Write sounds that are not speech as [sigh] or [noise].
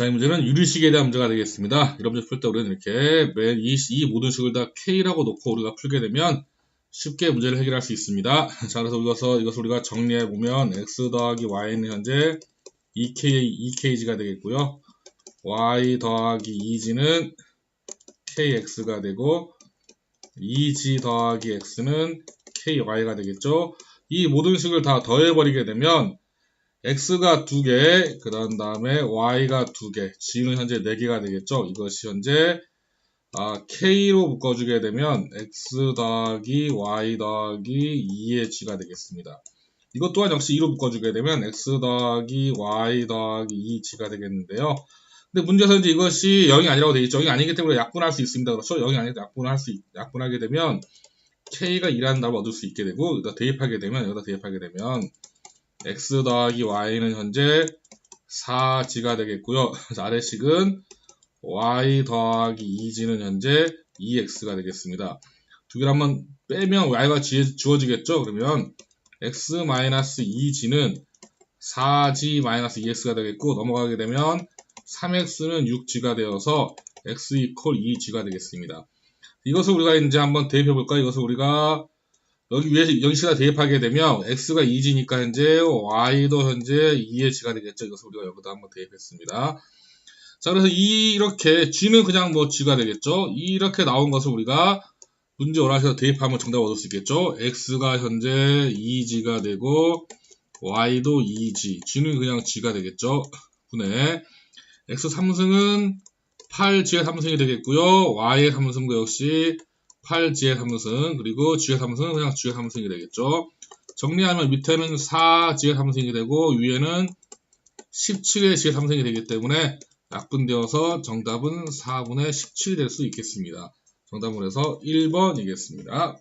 자, 이 문제는 유리식에 대한 문제가 되겠습니다. 이런 문제 풀 때 우리는 이렇게 맨 이, 이 모든 식을 다 K라고 놓고 우리가 풀게 되면 쉽게 문제를 해결할 수 있습니다. [laughs] 자, 그래서 이것을, 이것을 우리가 정리해 보면 X 더하기 Y는 현재 2K, 2KG가 되겠고요. Y 더하기 2G는 KX가 되고 2G 더하기 X는 KY가 되겠죠. 이 모든 식을 다 더해버리게 되면 x가 2개, 그 다음에 y가 2개, g는 현재 4개가 되겠죠. 이것이 현재 아, k로 묶어주게 되면 x 더하기 y 더하기 2의 g가 되겠습니다. 이것 또한 역시 2로 묶어주게 되면 x 더하기 y 더하기 2 g가 되겠는데요. 근데 문제에서 이제 이것이 0이 아니라고 되어 있죠. 0이 아니기 때문에 약분할 수 있습니다. 그렇죠? 0이 아니기 약분할 수, 있- 약분하게 되면 k가 2라는 답을 얻을 수 있게 되고, 여기다 대입하게 되면, 여기다 대입하게 되면, x 더하기 y는 현재 4g가 되겠고요. [laughs] 아래식은 y 더하기 2g는 현재 2x가 되겠습니다. 두 개를 한번 빼면 y가 지- 주어지겠죠? 그러면 x-2g는 4g-2x가 되겠고 넘어가게 되면 3x는 6g가 되어서 x 이퀄 2g가 되겠습니다. 이것을 우리가 이제 한번 대입해 볼까요? 이것을 우리가 여기 위에 여기시다 대입하게 되면 x가 2g니까 현재 y도 현재 2의 g가 되겠죠. 이것을 우리가 여기다 한번 대입했습니다. 자, 그래서 이 이렇게 g는 그냥 뭐 g가 되겠죠. 이렇게 나온 것을 우리가 문제 원하셔서 대입하면 정답 얻을 수 있겠죠. x가 현재 2g가 되고 y도 2g, g는 그냥 g가 되겠죠. 분의 x 3승은 8g의 3승이 되겠고요. y의 3승도 역시 8g의 3승, 그리고 g의 3승은 그냥 g의 3승이 되겠죠. 정리하면 밑에는 4g의 3승이 되고 위에는 17의 g의 3승이 되기 때문에 약분되어서 정답은 4분의 17이 될 수 있겠습니다. 정답은 그래서 1번이겠습니다.